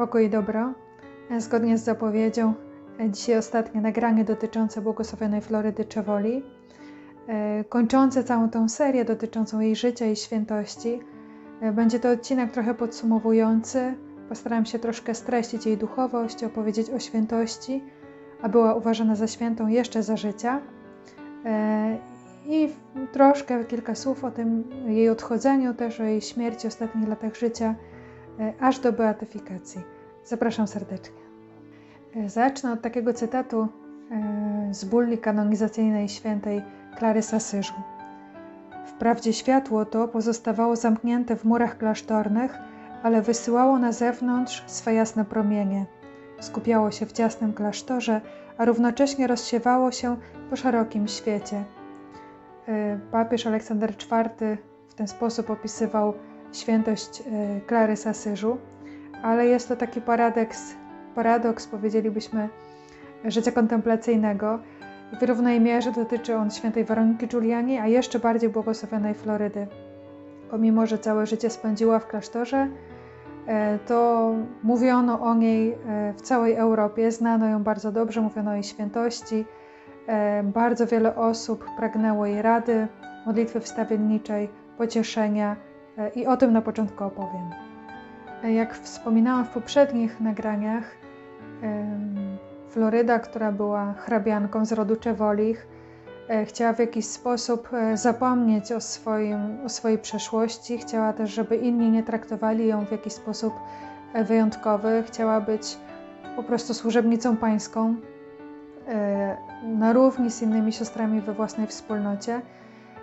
Pokój i dobro. Zgodnie z zapowiedzią, dzisiaj ostatnie nagranie dotyczące błogosławionej Florydy Czewoli, kończące całą tą serię dotyczącą jej życia i świętości. Będzie to odcinek trochę podsumowujący. Postaram się troszkę streścić jej duchowość, opowiedzieć o świętości, a była uważana za świętą jeszcze za życia. I troszkę kilka słów o tym jej odchodzeniu, też o jej śmierci, ostatnich latach życia E, aż do beatyfikacji. Zapraszam serdecznie. E, zacznę od takiego cytatu e, z bulli kanonizacyjnej świętej Klary Sasyżu. Wprawdzie światło to pozostawało zamknięte w murach klasztornych, ale wysyłało na zewnątrz swe jasne promienie. Skupiało się w ciasnym klasztorze, a równocześnie rozsiewało się po szerokim świecie. Papież Aleksander IV w ten sposób opisywał świętość e, Klary z Asyżu, ale jest to taki paradoks, paradoks powiedzielibyśmy, życia kontemplacyjnego. W równej mierze dotyczy on świętej Weroniki Giuliani, a jeszcze bardziej błogosławionej Florydy. Pomimo, że całe życie spędziła w klasztorze, e, to mówiono o niej e, w całej Europie, znano ją bardzo dobrze, mówiono o jej świętości. Bardzo wiele osób pragnęło jej rady, modlitwy wstawienniczej, pocieszenia, E, i o tym na początku opowiem. E, jak wspominałam w poprzednich nagraniach, Floryda, która była hrabianką z rodu Czewolich, e, chciała w jakiś sposób zapomnieć o, swoim, o swojej przeszłości, chciała też, żeby inni nie traktowali ją w jakiś sposób wyjątkowy, chciała być po prostu służebnicą pańską na równi z innymi siostrami we własnej wspólnocie.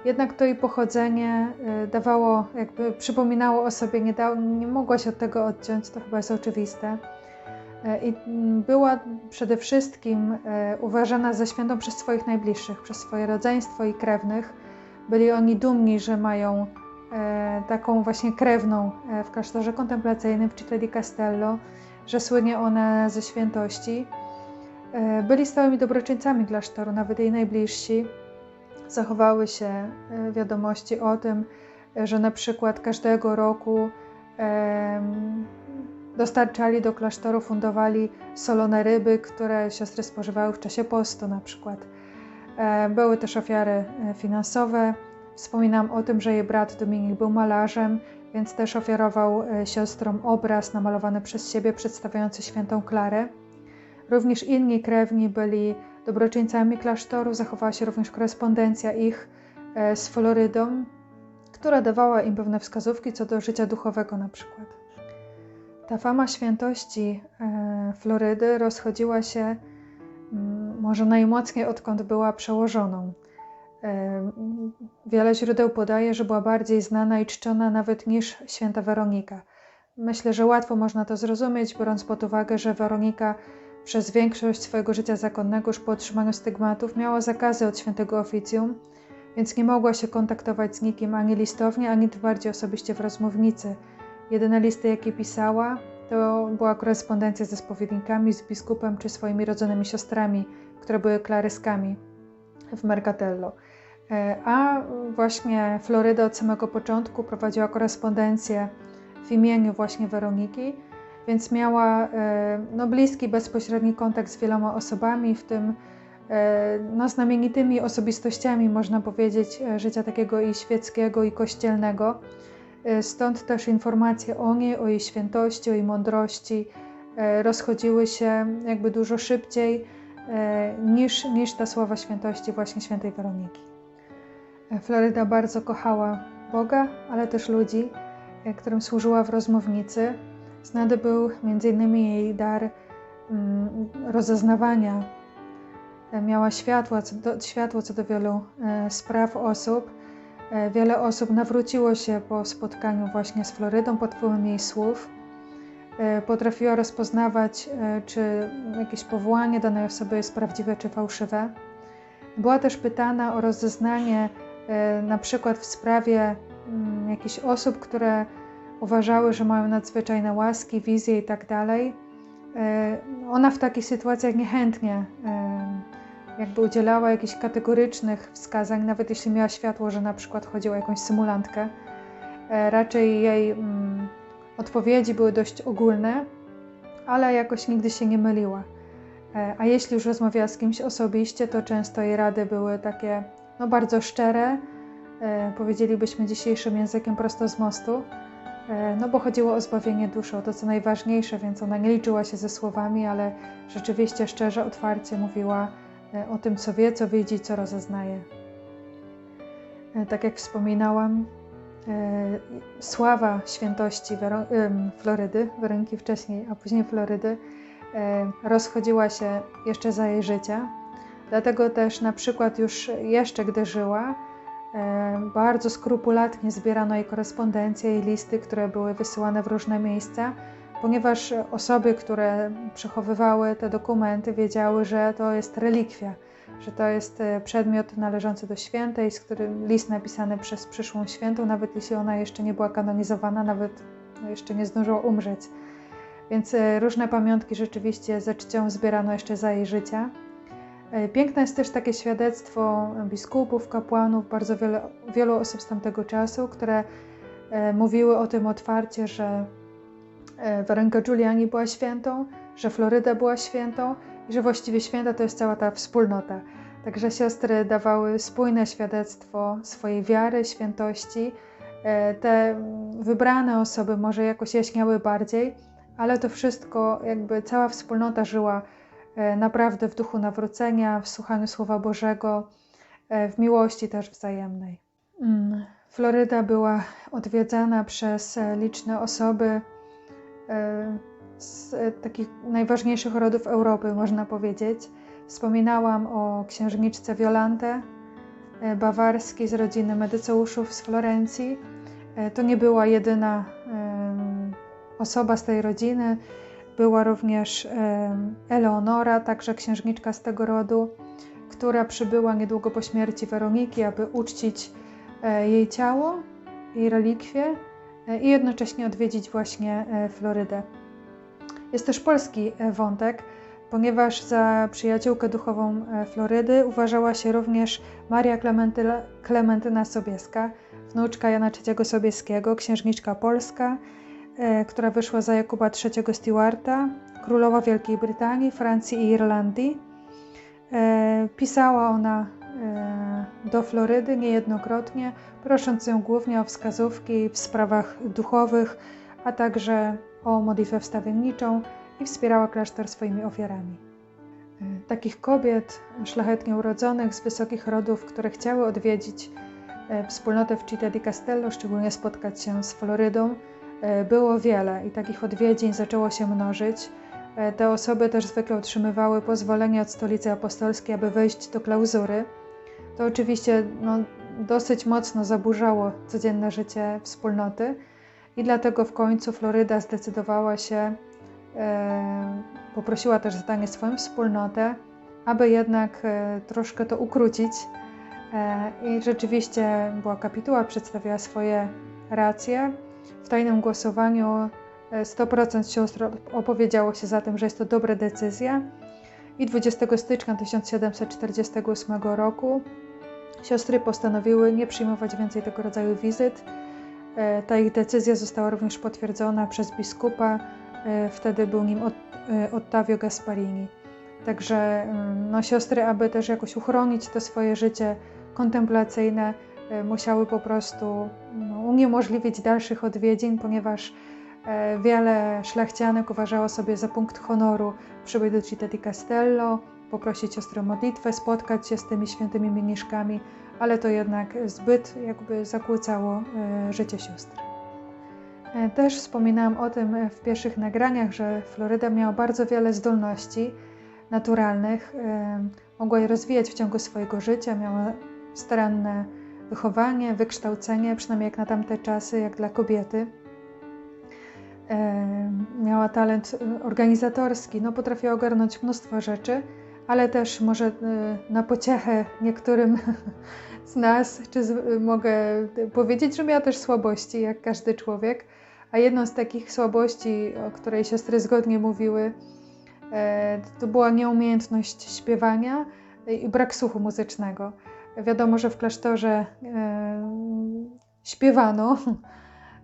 Jednak to jej pochodzenie y, dawało, jakby przypominało o sobie, nie, nie mogła się od tego odciąć, to chyba jest oczywiste. Y, I była przede wszystkim y, uważana za świętą przez swoich najbliższych, przez swoje rodzeństwo i krewnych. Byli oni dumni, że mają taką właśnie krewną w klasztorze kontemplacyjnym w Città di Castello, że słynie ona ze świętości. Byli stałymi dobroczyńcami klasztoru, nawet jej najbliżsi zachowały się e, wiadomości o tym, że na przykład każdego roku dostarczali do klasztoru, fundowali solone ryby, które siostry spożywały w czasie postu na przykład. E, były też ofiary e, finansowe. Wspominam o tym, że jej brat Dominik był malarzem, więc też ofiarował siostrom obraz namalowany przez siebie przedstawiający świętą Klarę. Również inni krewni byli dobroczyńcami klasztoru zachowała się również korespondencja ich e, z Florydą, która dawała im pewne wskazówki co do życia duchowego na przykład. Ta fama świętości e, Florydy rozchodziła się może najmocniej odkąd była przełożoną. E, wiele źródeł podaje, że była bardziej znana i czczona nawet niż święta Weronika. Myślę, że łatwo można to zrozumieć, biorąc pod uwagę, że Weronika przez większość swojego życia zakonnego już po otrzymaniu stygmatów miała zakazy od świętego oficjum, więc nie mogła się kontaktować z nikim ani listownie, ani bardziej osobiście w rozmównicy. Jedyne listy, jakie pisała, to była korespondencja ze spowiednikami, z biskupem czy swoimi rodzonymi siostrami, które były klaryskami w Mercatello. E, a właśnie Floryda od samego początku prowadziła korespondencję w imieniu właśnie Weroniki, więc miała e, no, bliski, bezpośredni kontakt z wieloma osobami, w tym e, no, znamienitymi osobistościami, można powiedzieć, e, życia takiego i świeckiego, i kościelnego. Stąd też informacje o niej, o jej świętości, o jej mądrości rozchodziły się jakby dużo szybciej niż, niż ta sława świętości właśnie świętej Weroniki. Floryda bardzo kochała Boga, ale też ludzi, którym służyła w rozmównicy. Znany był m.in. jej dar mm, rozeznawania. E, miała światło co do, światło co do wielu e, spraw osób. E, wiele osób nawróciło się po spotkaniu właśnie z Florydą pod wpływem jej słów. Potrafiła rozpoznawać, czy jakieś powołanie danej osoby jest prawdziwe czy fałszywe. Była też pytana o rozeznanie na przykład w sprawie mm, jakichś osób, które uważały, że mają nadzwyczajne łaski, wizje i tak dalej. E, ona w takich sytuacjach niechętnie e, jakby udzielała jakichś kategorycznych wskazań, nawet jeśli miała światło, że na przykład chodziło o jakąś symulantkę. E, raczej jej mm, odpowiedzi były dość ogólne, ale jakoś nigdy się nie myliła. A jeśli już rozmawiała z kimś osobiście, to często jej rady były takie no, bardzo szczere, powiedzielibyśmy dzisiejszym językiem prosto z mostu, no bo chodziło o zbawienie duszy, o to co najważniejsze, więc ona nie liczyła się ze słowami, ale rzeczywiście szczerze, otwarcie mówiła o tym, co wie, co widzi, co rozeznaje. Tak jak wspominałam, sława świętości Florydy, Weroniki wcześniej, a później Florydy, E, rozchodziła się jeszcze za jej życia. Dlatego też na przykład już jeszcze gdy żyła, e, bardzo skrupulatnie zbierano jej korespondencję i listy, które były wysyłane w różne miejsca, ponieważ osoby, które przechowywały te dokumenty, wiedziały, że to jest relikwia, że to jest e, przedmiot należący do świętej, z którym list napisany przez przyszłą świętą, nawet jeśli ona jeszcze nie była kanonizowana, nawet no, jeszcze nie zdążyła umrzeć. Więc e, różne pamiątki rzeczywiście ze czcią zbierano jeszcze za jej życia. E, piękne jest też takie świadectwo biskupów, kapłanów, bardzo wiele, wielu osób z tamtego czasu, które e, mówiły o tym otwarcie, że Weronika Giuliani była świętą, że Floryda była świętą i że właściwie święta to jest cała ta wspólnota. Także siostry dawały spójne świadectwo swojej wiary, świętości. Te wybrane osoby może jakoś jaśniały bardziej, ale to wszystko, jakby cała wspólnota żyła e, naprawdę w duchu nawrócenia, w słuchaniu Słowa Bożego, e, w miłości też wzajemnej. Mm, Floryda była odwiedzana przez e, liczne osoby z takich najważniejszych rodów Europy, można powiedzieć. Wspominałam o księżniczce Violante bawarskiej z rodziny Medyceuszów z Florencji. To nie była jedyna osoba z tej rodziny. Była również Eleonora, także księżniczka z tego rodu, która przybyła niedługo po śmierci Weroniki, aby uczcić e, jej ciało, jej relikwie e, i jednocześnie odwiedzić właśnie e, Florydę. Jest też polski wątek, ponieważ za przyjaciółkę duchową Florydy uważała się również Maria Klementyna Sobieska, wnuczka Jana III Sobieskiego, księżniczka polska, która wyszła za Jakuba III Stewarta, królowa Wielkiej Brytanii, Francji i Irlandii. E, pisała ona e, do Florydy niejednokrotnie, prosząc ją głównie o wskazówki w sprawach duchowych, a także o modlitwę wstawienniczą i wspierała klasztor swoimi ofiarami. Takich kobiet szlachetnie urodzonych z wysokich rodów, które chciały odwiedzić wspólnotę w Città di Castello, szczególnie spotkać się z Florydą, E, było wiele i takich odwiedzin zaczęło się mnożyć. E, te osoby też zwykle otrzymywały pozwolenie od stolicy apostolskiej, aby wejść do klauzury. To oczywiście no, dosyć mocno zaburzało codzienne życie wspólnoty i dlatego w końcu Floryda zdecydowała się, e, poprosiła też zadanie swoją wspólnotę, aby jednak e, troszkę to ukrócić. E, I rzeczywiście była kapituła, przedstawiała swoje racje w tajnym głosowaniu 100% e, sióstr opowiedziało się za tym, że jest to dobra decyzja i 20 stycznia 1748 roku siostry postanowiły nie przyjmować więcej tego rodzaju wizyt. E, ta ich decyzja została również potwierdzona przez biskupa, e, wtedy był nim Ottavio Gasparini. Także mm, no, siostry, aby też jakoś uchronić to swoje życie kontemplacyjne, musiały po prostu no, uniemożliwić dalszych odwiedzin, ponieważ e, wiele szlachcianek uważało sobie za punkt honoru przybyć do Città di Castello, poprosić o modlitwę, spotkać się z tymi świętymi mniszkami, ale to jednak zbyt jakby zakłócało e, życie sióstr. Też wspominałam o tym w pierwszych nagraniach, że Floryda miała bardzo wiele zdolności naturalnych, mogła je rozwijać w ciągu swojego życia, miała staranne wychowanie, wykształcenie, przynajmniej jak na tamte czasy, jak dla kobiety. E, miała talent e, organizatorski, no, potrafiła ogarnąć mnóstwo rzeczy, ale też może e, na pociechę niektórym z nas, czy z, mogę powiedzieć, że miała też słabości, jak każdy człowiek. A jedną z takich słabości, o której siostry zgodnie mówiły, to była nieumiejętność śpiewania i brak słuchu muzycznego. Wiadomo, że w klasztorze e, śpiewano,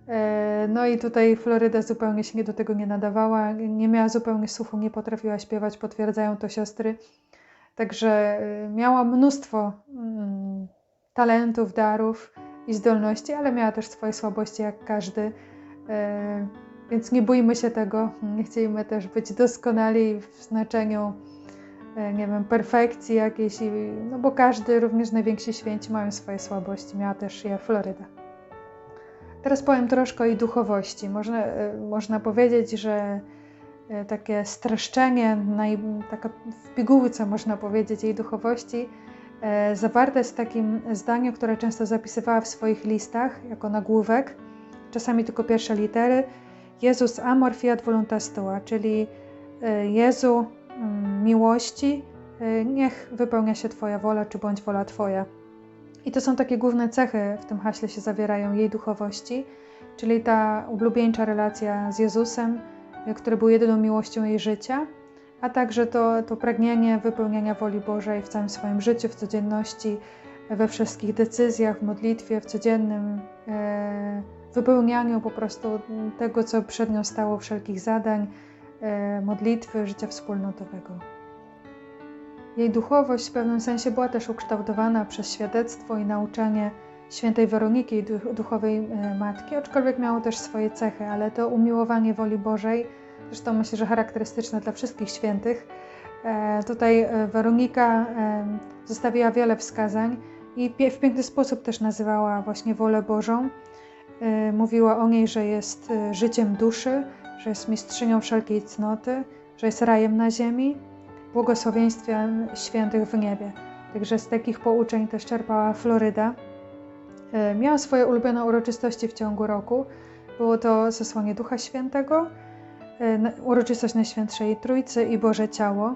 E, no i tutaj Floryda zupełnie się nie do tego nie nadawała, nie miała zupełnie słuchu, nie potrafiła śpiewać, potwierdzają to siostry. Także e, miała mnóstwo mm, talentów, darów i zdolności, ale miała też swoje słabości jak każdy. Więc nie bójmy się tego, nie chcielibyśmy też być doskonali w znaczeniu, nie wiem, perfekcji jakiejś, no bo każdy, również najwięksi święci mają swoje słabości, miała też je Floryda. Teraz powiem troszkę o duchowości. Można, e, można powiedzieć, że e, takie streszczenie, taka w pigułce można powiedzieć jej duchowości, e, zawarte jest w takim zdaniu, które często zapisywała w swoich listach jako nagłówek, czasami tylko pierwsze litery. Jezus amor fiat voluntas tua, czyli Jezu miłości, niech wypełnia się Twoja wola, czy bądź wola Twoja. I to są takie główne cechy w tym haśle się zawierają jej duchowości, czyli ta ulubieńcza relacja z Jezusem, który był jedyną miłością jej życia, a także to, to pragnienie wypełniania woli Bożej w całym swoim życiu, w codzienności, we wszystkich decyzjach, w modlitwie, w codziennym e, wypełnianiu po prostu tego, co przed nią stało, wszelkich zadań, modlitwy, życia wspólnotowego. Jej duchowość w pewnym sensie była też ukształtowana przez świadectwo i nauczanie świętej Weroniki, duchowej e, matki, aczkolwiek miało też swoje cechy, ale to umiłowanie woli Bożej, zresztą myślę, że charakterystyczne dla wszystkich świętych. E, tutaj e, Weronika zostawiła wiele wskazań i w piękny sposób też nazywała właśnie wolę Bożą. Mówiła o niej, że jest życiem duszy, że jest mistrzynią wszelkiej cnoty, że jest rajem na ziemi, błogosławieństwem świętych w niebie. Także z takich pouczeń też czerpała Floryda. E, miała swoje ulubione uroczystości w ciągu roku. Było to zesłanie Ducha Świętego, e, uroczystość Najświętszej Trójcy i Boże Ciało.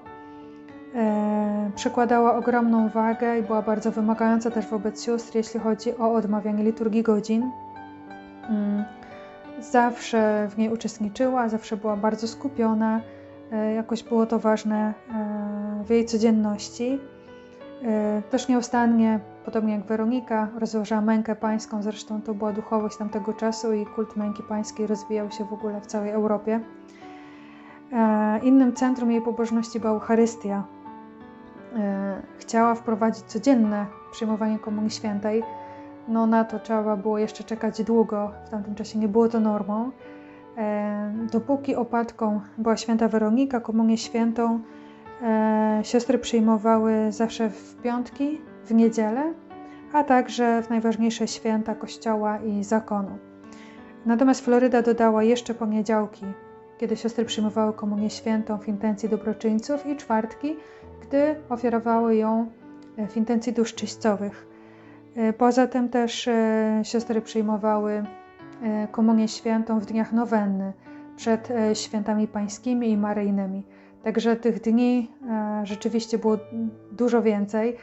E, przykładała ogromną wagę i była bardzo wymagająca też wobec sióstr, jeśli chodzi o odmawianie liturgii godzin. Zawsze w niej uczestniczyła, zawsze była bardzo skupiona, E, jakoś było to ważne e, w jej codzienności. E, też nieustannie, podobnie jak Weronika, rozważała mękę pańską, zresztą to była duchowość tamtego czasu i kult męki pańskiej rozwijał się w ogóle w całej Europie. Innym centrum jej pobożności była Eucharystia. Chciała wprowadzić codzienne przyjmowanie Komunii Świętej. No na to trzeba było jeszcze czekać długo, w tamtym czasie nie było to normą. E, dopóki opatką była święta Weronika, komunię świętą e, siostry przyjmowały zawsze w piątki, w niedzielę, a także w najważniejsze święta Kościoła i zakonu. Natomiast Floryda dodała jeszcze poniedziałki, kiedy siostry przyjmowały komunię świętą w intencji dobroczyńców i czwartki, gdy ofiarowały ją w intencji dusz czyścowych. Poza tym też siostry przyjmowały E, komunię świętą w dniach nowenny przed e, świętami pańskimi i maryjnymi. Także tych dni e, rzeczywiście było dużo więcej.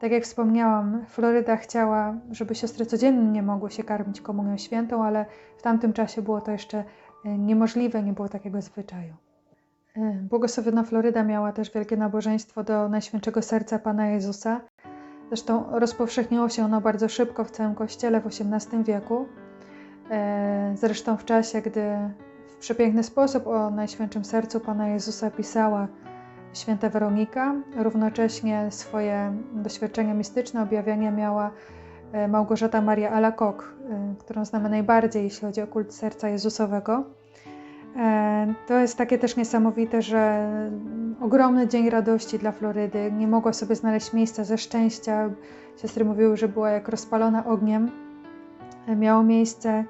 Tak jak wspomniałam, Floryda chciała, żeby siostry codziennie mogły się karmić komunią świętą, ale w tamtym czasie było to jeszcze niemożliwe, nie było takiego zwyczaju. Błogosławiona Floryda miała też wielkie nabożeństwo do Najświętszego Serca Pana Jezusa. Zresztą rozpowszechniło się ono bardzo szybko w całym Kościele w XVIII wieku. E, zresztą w czasie, gdy w przepiękny sposób o Najświętszym Sercu Pana Jezusa pisała święta Weronika, równocześnie swoje doświadczenia mistyczne, objawienia miała e, Małgorzata Maria Alakok, e, którą znamy najbardziej, jeśli chodzi o kult serca Jezusowego. To jest takie też niesamowite, że ogromny dzień radości dla Florydy. Nie mogła sobie znaleźć miejsca ze szczęścia. Siostry mówiły, że była jak rozpalona ogniem. Miało miejsce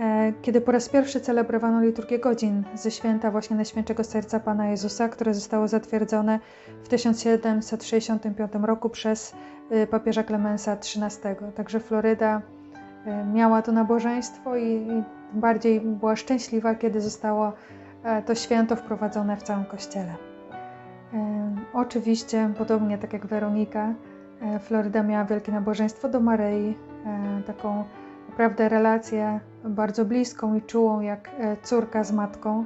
E, kiedy po raz pierwszy celebrowano liturgię godzin ze święta właśnie Najświętszego Serca Pana Jezusa, które zostało zatwierdzone w 1765 roku przez papieża Klemensa XIII. Także Floryda miała to nabożeństwo i bardziej była szczęśliwa, kiedy zostało e, to święto wprowadzone w całym kościele. E, oczywiście, podobnie tak jak Weronika, Floryda miała wielkie nabożeństwo do Maryi, taką naprawdę relację bardzo bliską i czułą jak e, córka z matką.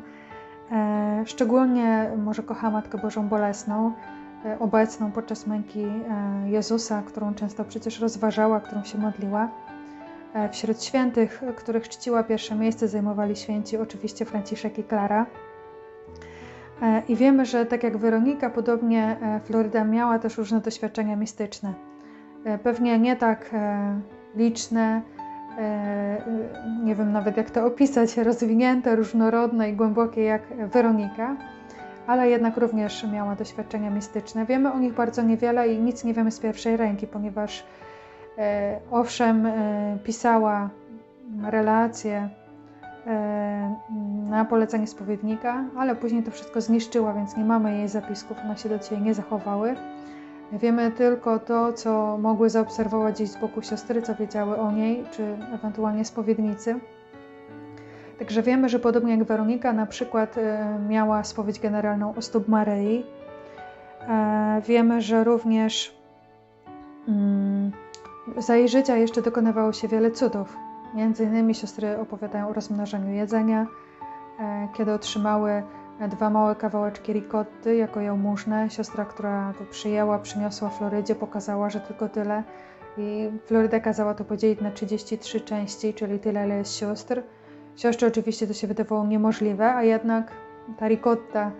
E, szczególnie może kocha Matkę Bożą Bolesną, e, obecną podczas męki Jezusa, którą często przecież rozważała, którą się modliła. E, Wśród świętych, których czciła pierwsze miejsce, zajmowali święci oczywiście Franciszek i Klara. E, I wiemy, że tak jak Weronika, podobnie e, Floryda miała też różne doświadczenia mistyczne. E, Pewnie nie tak e, liczne, e, nie wiem nawet jak to opisać, rozwinięte, różnorodne i głębokie jak Weronika, ale jednak również miała doświadczenia mistyczne. Wiemy o nich bardzo niewiele i nic nie wiemy z pierwszej ręki, ponieważ e, owszem, e, pisała relacje e, na polecenie spowiednika, ale później to wszystko zniszczyła, więc nie mamy jej zapisków, one się do dzisiaj nie zachowały. Wiemy tylko to, co mogły zaobserwować gdzieś z boku siostry, co wiedziały o niej, czy ewentualnie spowiednicy. Także wiemy, że podobnie jak Weronika na przykład e, miała spowiedź generalną u stóp Maryi. E, Wiemy, że również za jej życia jeszcze dokonywało się wiele cudów. Między innymi siostry opowiadają o rozmnażaniu jedzenia, e, kiedy otrzymały dwa małe kawałeczki ricotty jako jałmużnę. Siostra, która to przyjęła, przyniosła Florydzie, pokazała, że tylko tyle. I Floryda kazała to podzielić na 33 części, czyli tyle, ile jest sióstr. Siostrze oczywiście to się wydawało niemożliwe, a jednak ta ricotta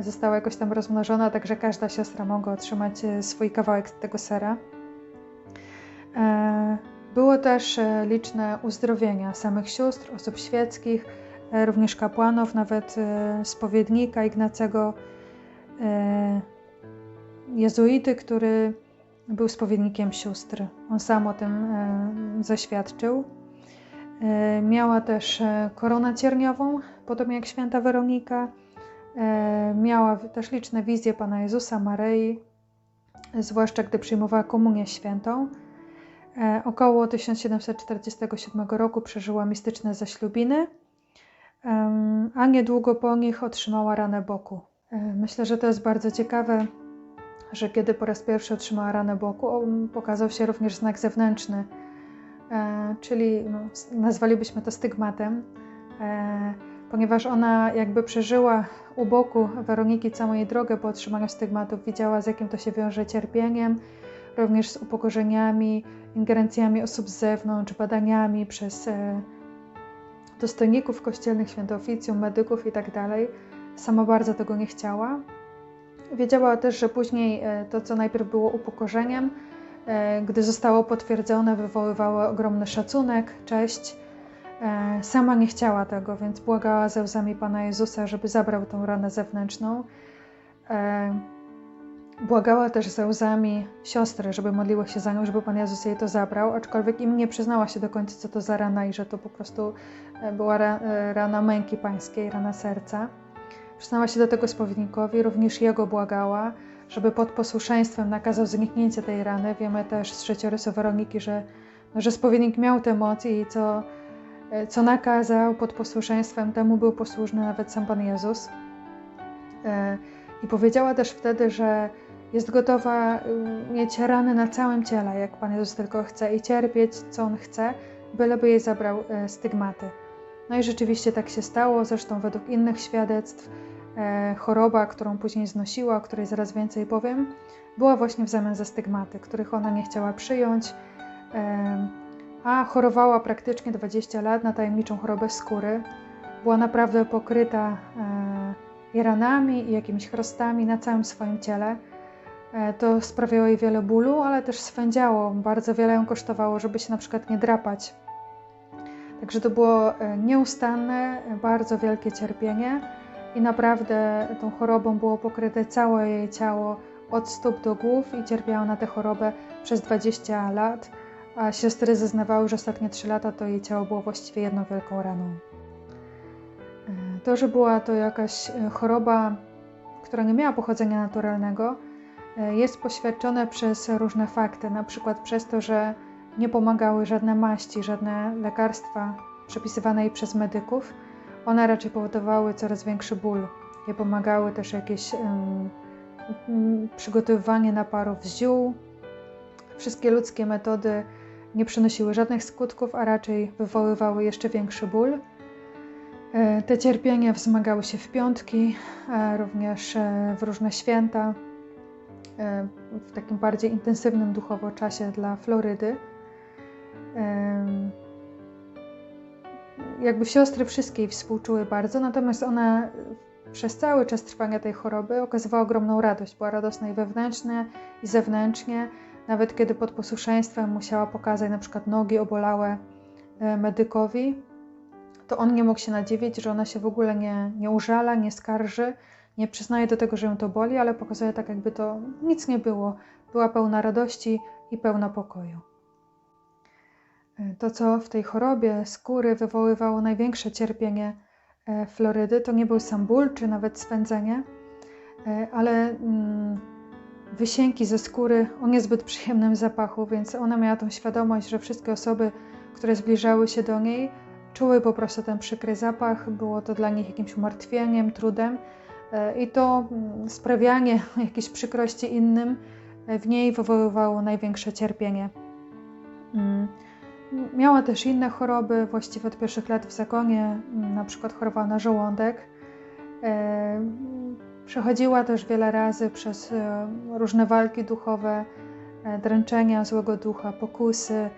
została jakoś tam rozmnożona, także każda siostra mogła otrzymać e, swój kawałek tego sera. E, Było też e, liczne uzdrowienia samych sióstr, osób świeckich, e, również kapłanów, nawet spowiednika Ignacego jezuity, który był spowiednikiem sióstr. On sam o tym zaświadczył. Miała też koronę cierniową, podobnie jak święta Weronika. Miała też liczne wizje Pana Jezusa, Maryi, zwłaszcza gdy przyjmowała komunię świętą. E, Około 1747 roku przeżyła mistyczne zaślubiny, a niedługo po nich otrzymała ranę boku. E, Myślę, że to jest bardzo ciekawe, że kiedy po raz pierwszy otrzymała ranę boku, pokazał się również znak zewnętrzny, e, czyli no, nazwalibyśmy to stygmatem, ponieważ ona jakby przeżyła u boku Weroniki całą jej drogę po otrzymaniu stygmatów, widziała z jakim to się wiąże cierpieniem, również z upokorzeniami, ingerencjami osób z zewnątrz, badaniami przez e, dostojników kościelnych, świętooficjum, medyków itd. Sama bardzo tego nie chciała. Wiedziała też, że później e, to, co najpierw było upokorzeniem, e, gdy zostało potwierdzone, wywoływało ogromny szacunek, cześć. Sama nie chciała tego, więc błagała ze łzami Pana Jezusa, żeby zabrał tą ranę zewnętrzną. Błagała też ze łzami siostry, żeby modliły się za nią, żeby Pan Jezus jej to zabrał, aczkolwiek im nie przyznała się do końca, co to za rana i że to po prostu e, była e, rana męki pańskiej, rana serca. Przyznała się do tego spowiednikowi, również jego błagała, żeby pod posłuszeństwem nakazał zniknięcie tej rany. Wiemy też z życiorysu Weroniki, że, no, że spowiednik miał tę moc i co, e, co nakazał pod posłuszeństwem, temu był posłuszny nawet sam Pan Jezus. I powiedziała też wtedy, że jest gotowa y, mieć rany na całym ciele, jak Pan Jezus tylko chce, i cierpieć, co On chce, byleby jej zabrał e, stygmaty. No i rzeczywiście tak się stało, zresztą według innych świadectw e, choroba, którą później znosiła, o której zaraz więcej powiem, była właśnie w zamian za stygmaty, których ona nie chciała przyjąć, e, a chorowała praktycznie 20 lat na tajemniczą chorobę skóry. Była naprawdę pokryta e, i ranami, i jakimiś chrostami na całym swoim ciele. E, To sprawiało jej wiele bólu, ale też swędziało. Bardzo wiele ją kosztowało, żeby się na przykład nie drapać. Także to było e, nieustanne, bardzo wielkie cierpienie i naprawdę tą chorobą było pokryte całe jej ciało od stóp do głów i cierpiała na tę chorobę przez 20 lat, a siostry zeznawały, że ostatnie 3 lata to jej ciało było właściwie jedną wielką raną. E, To, że była to jakaś choroba, która nie miała pochodzenia naturalnego, jest poświadczone przez różne fakty, na przykład przez to, że nie pomagały żadne maści, żadne lekarstwa przepisywane jej przez medyków. One raczej powodowały coraz większy ból. Nie pomagały też jakieś mm, przygotowywanie naparów z ziół. Wszystkie ludzkie metody nie przynosiły żadnych skutków, a raczej wywoływały jeszcze większy ból. E, Te cierpienia wzmagały się w piątki, e, również e, w różne święta, e, w takim bardziej intensywnym duchowo czasie dla Florydy. Jakby siostry wszystkie jej współczuły bardzo, natomiast ona przez cały czas trwania tej choroby okazywała ogromną radość. Była radosna i wewnętrznie, i zewnętrznie. Nawet kiedy pod posłuszeństwem musiała pokazać na przykład nogi obolałe e, medykowi, to on nie mógł się nadziwić, że ona się w ogóle nie, nie użala, nie skarży, nie przyznaje do tego, że ją to boli, ale pokazuje tak, jakby to nic nie było. Była pełna radości i pełna pokoju. E, to, co w tej chorobie skóry wywoływało największe cierpienie e, Florydy, to nie był sam ból czy nawet swędzenie, e, ale mm, wysięki ze skóry o niezbyt przyjemnym zapachu, więc ona miała tą świadomość, że wszystkie osoby, które zbliżały się do niej, czuły po prostu ten przykry zapach, było to dla nich jakimś umartwieniem, trudem i to mm, sprawianie jakiejś przykrości innym w niej wywoływało największe cierpienie. Mm. Miała też inne choroby, właściwie od pierwszych lat w zakonie, mm, na przykład chorowała na żołądek. E, przechodziła też wiele razy przez e, różne walki duchowe, e, dręczenia złego ducha, pokusy.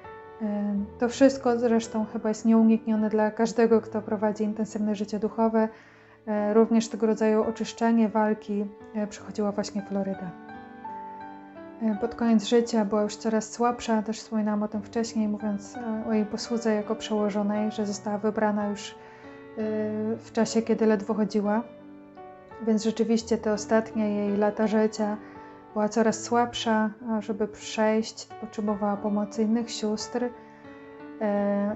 To wszystko zresztą chyba jest nieuniknione dla każdego, kto prowadzi intensywne życie duchowe. Również tego rodzaju oczyszczenie, walki przechodziła właśnie Floryda. E, pod koniec życia była już coraz słabsza, też wspominałam o tym wcześniej, mówiąc e, o jej posłudze jako przełożonej, że została wybrana już e, w czasie, kiedy ledwo chodziła. Więc rzeczywiście te ostatnie jej lata życia była coraz słabsza, a żeby przejść, potrzebowała pomocy innych sióstr.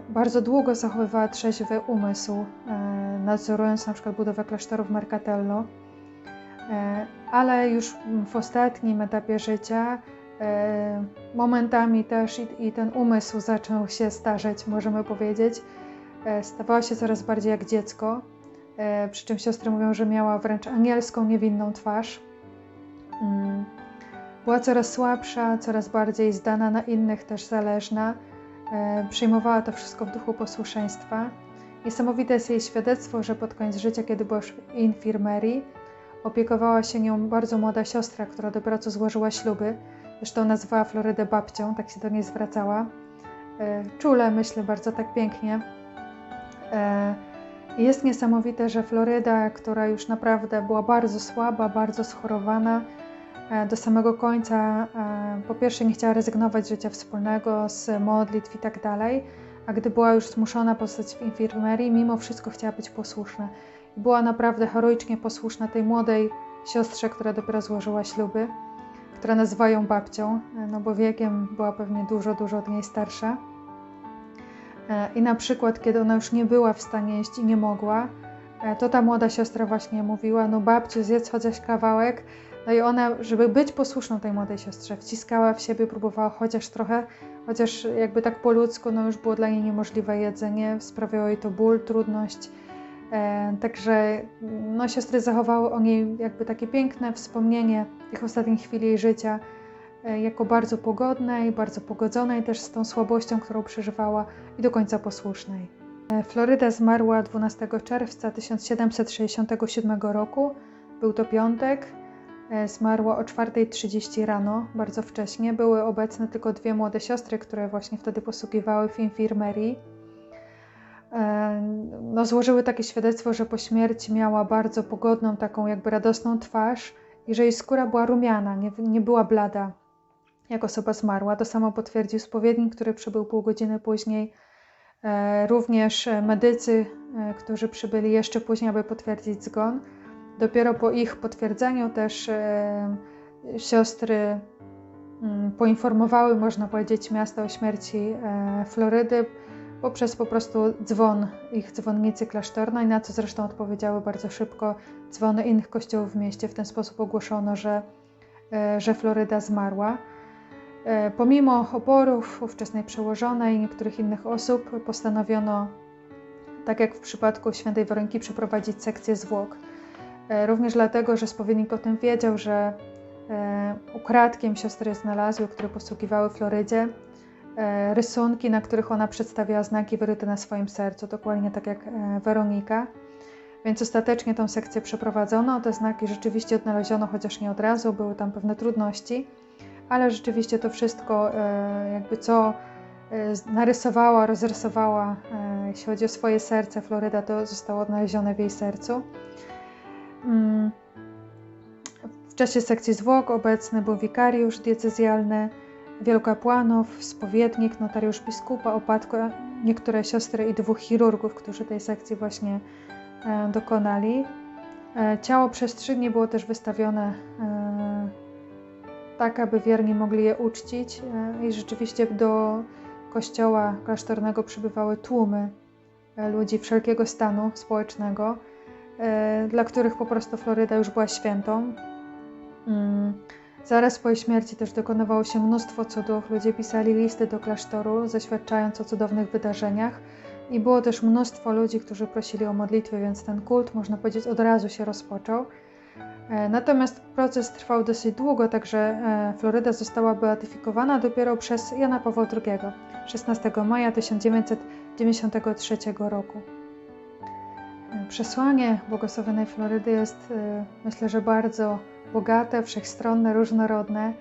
Bardzo długo zachowywała trzeźwy umysł, nadzorując na przykład budowę klasztoru w Mercatello E, ale już w ostatnim etapie życia e, momentami też i, i, ten umysł zaczął się starzeć, możemy powiedzieć. E, stawała się coraz bardziej jak dziecko, przy czym siostry mówią, że miała wręcz anielską, niewinną twarz. Mm. Była coraz słabsza, coraz bardziej zdana na innych, też zależna. Przyjmowała to wszystko w duchu posłuszeństwa. Niesamowite jest jej świadectwo, że pod koniec życia, kiedy była w infirmerii, Opiekowała się nią bardzo młoda siostra, która dopiero co złożyła śluby. Zresztą nazywała Florydę babcią, tak się do niej zwracała. E, czule, myślę, bardzo tak pięknie. E, jest niesamowite, że Floryda, która już naprawdę była bardzo słaba, bardzo schorowana, e, do samego końca po pierwsze nie chciała rezygnować z życia wspólnego, z modlitw i tak dalej, a gdy była już zmuszona pozostać w infirmerii, mimo wszystko chciała być posłuszna. Była naprawdę heroicznie posłuszna tej młodej siostrze, która dopiero złożyła śluby, która nazywa ją babcią, no bo wiekiem była pewnie dużo, dużo od niej starsza. E, I na przykład, kiedy ona już nie była w stanie jeść i nie mogła, e, to ta młoda siostra właśnie mówiła, no babciu, zjedz chociaż kawałek. No i ona, żeby być posłuszną tej młodej siostrze, wciskała w siebie, próbowała chociaż trochę, chociaż jakby tak po ludzku, no już było dla niej niemożliwe jedzenie, sprawiało jej to ból, trudność. E, także no, siostry zachowały o niej jakby takie piękne wspomnienie tych ostatnich chwil jej życia, e, jako bardzo pogodnej, bardzo pogodzonej też z tą słabością, którą przeżywała i do końca posłusznej. E, Floryda zmarła 12 czerwca 1767 roku. Był to piątek. Zmarła o 4.30 rano, bardzo wcześnie. Były obecne tylko dwie młode siostry, które właśnie wtedy posługiwały w infirmerii no, złożyły takie świadectwo, że po śmierci miała bardzo pogodną, taką jakby radosną twarz i że jej skóra była rumiana, nie, nie była blada, jak osoba zmarła. To samo potwierdził spowiednik, który przybył pół godziny później. E, również medycy, e, którzy przybyli jeszcze później, aby potwierdzić zgon. Dopiero po ich potwierdzeniu też e, siostry mm, poinformowały, można powiedzieć, miasto o śmierci Florydy poprzez po prostu dzwon ich dzwonnicy klasztornej, na co zresztą odpowiedziały bardzo szybko dzwony innych kościołów w mieście. W ten sposób ogłoszono, że, e, że Floryda zmarła. E, pomimo oporów ówczesnej przełożonej i niektórych innych osób postanowiono, tak jak w przypadku świętej Weroniki, przeprowadzić sekcję zwłok. E, również dlatego, że spowiednik o tym wiedział, że ukradkiem siostry znalazły, które posługiwały Florydzie, E, rysunki, na których ona przedstawiała znaki wyryte na swoim sercu, dokładnie tak jak e, Weronika. Więc ostatecznie tą sekcję przeprowadzono. Te znaki rzeczywiście odnaleziono, chociaż nie od razu, były tam pewne trudności, ale rzeczywiście to wszystko, e, jakby co e, narysowała, rozrysowała, e, jeśli chodzi o swoje serce. Floryda to zostało odnalezione w jej sercu. Mm. W czasie sekcji zwłok obecny był wikariusz diecezjalny, wielu kapłanów, spowiednik, notariusz biskupa, opatka, niektóre siostry i dwóch chirurgów, którzy tej sekcji właśnie e, dokonali. E, Ciało przez trzy dni było też wystawione e, tak, aby wierni mogli je uczcić i rzeczywiście do kościoła klasztornego przybywały tłumy ludzi wszelkiego stanu społecznego, dla których po prostu Floryda już była świętą. Mm. Zaraz po jej śmierci też dokonywało się mnóstwo cudów. Ludzie pisali listy do klasztoru, zaświadczając o cudownych wydarzeniach. I było też mnóstwo ludzi, którzy prosili o modlitwy, więc ten kult, można powiedzieć, od razu się rozpoczął. E, Natomiast proces trwał dosyć długo, także e, Floryda została beatyfikowana dopiero przez Jana Pawła II 16 maja 1993 roku. E, Przesłanie błogosławionej Florydy jest, e, myślę, że bardzo bogate, wszechstronne, różnorodne.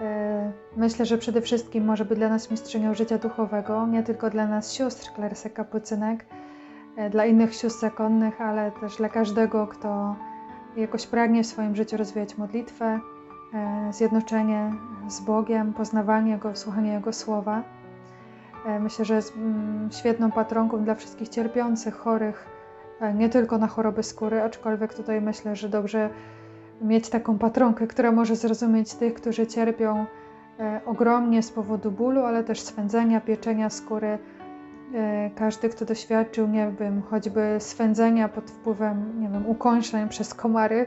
E, Myślę, że przede wszystkim może być dla nas mistrzynią życia duchowego, nie tylko dla nas sióstr klersek kapucynek, dla innych sióstr zakonnych, ale też dla każdego, kto jakoś pragnie w swoim życiu rozwijać modlitwę, zjednoczenie z Bogiem, poznawanie Jego, słuchanie Jego słowa. Myślę, że jest mm, świetną patronką dla wszystkich cierpiących, chorych, nie tylko na choroby skóry, aczkolwiek tutaj myślę, że dobrze mieć taką patronkę, która może zrozumieć tych, którzy cierpią e, ogromnie z powodu bólu, ale też swędzenia, pieczenia skóry. E, Każdy, kto doświadczył, nie wiem, choćby swędzenia pod wpływem, nie wiem, ukąszeń przez komary,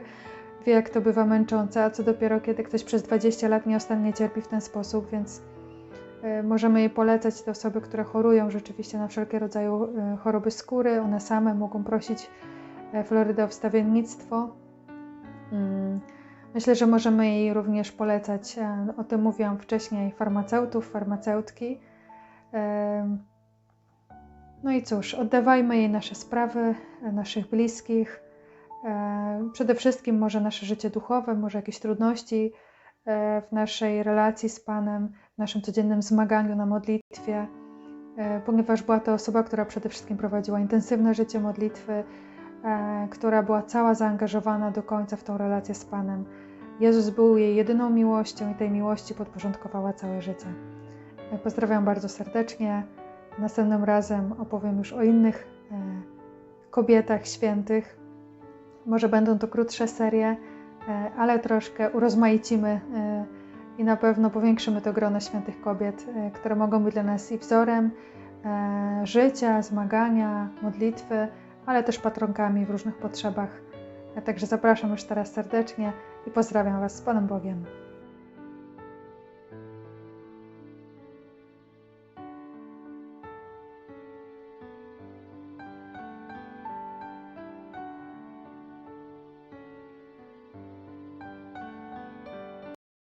wie, jak to bywa męczące, a co dopiero, kiedy ktoś przez 20 lat nieustannie cierpi w ten sposób, więc e, możemy jej polecać te osoby, które chorują rzeczywiście na wszelkie rodzaje e, choroby skóry. One same mogą prosić e, Florydę o wstawiennictwo. Mm, Myślę, że możemy jej również polecać, e, o tym mówiłam wcześniej, farmaceutów, farmaceutki. No i cóż, oddawajmy jej nasze sprawy, e, naszych bliskich, e, przede wszystkim może nasze życie duchowe, może jakieś trudności w naszej relacji z Panem, w naszym codziennym zmaganiu na modlitwie, e, ponieważ była to osoba, która przede wszystkim prowadziła intensywne życie modlitwy, e, która była cała zaangażowana do końca w tą relację z Panem. Jezus był jej jedyną miłością i tej miłości podporządkowała całe życie. E, Pozdrawiam bardzo serdecznie. Następnym razem opowiem już o innych e, kobietach świętych. Może będą to krótsze serie, e, ale troszkę urozmaicimy e, i na pewno powiększymy to grono świętych kobiet, e, które mogą być dla nas i wzorem e, życia, zmagania, modlitwy, ale też patronkami w różnych potrzebach. E, Także zapraszam już teraz serdecznie i pozdrawiam Was z Panem Bogiem.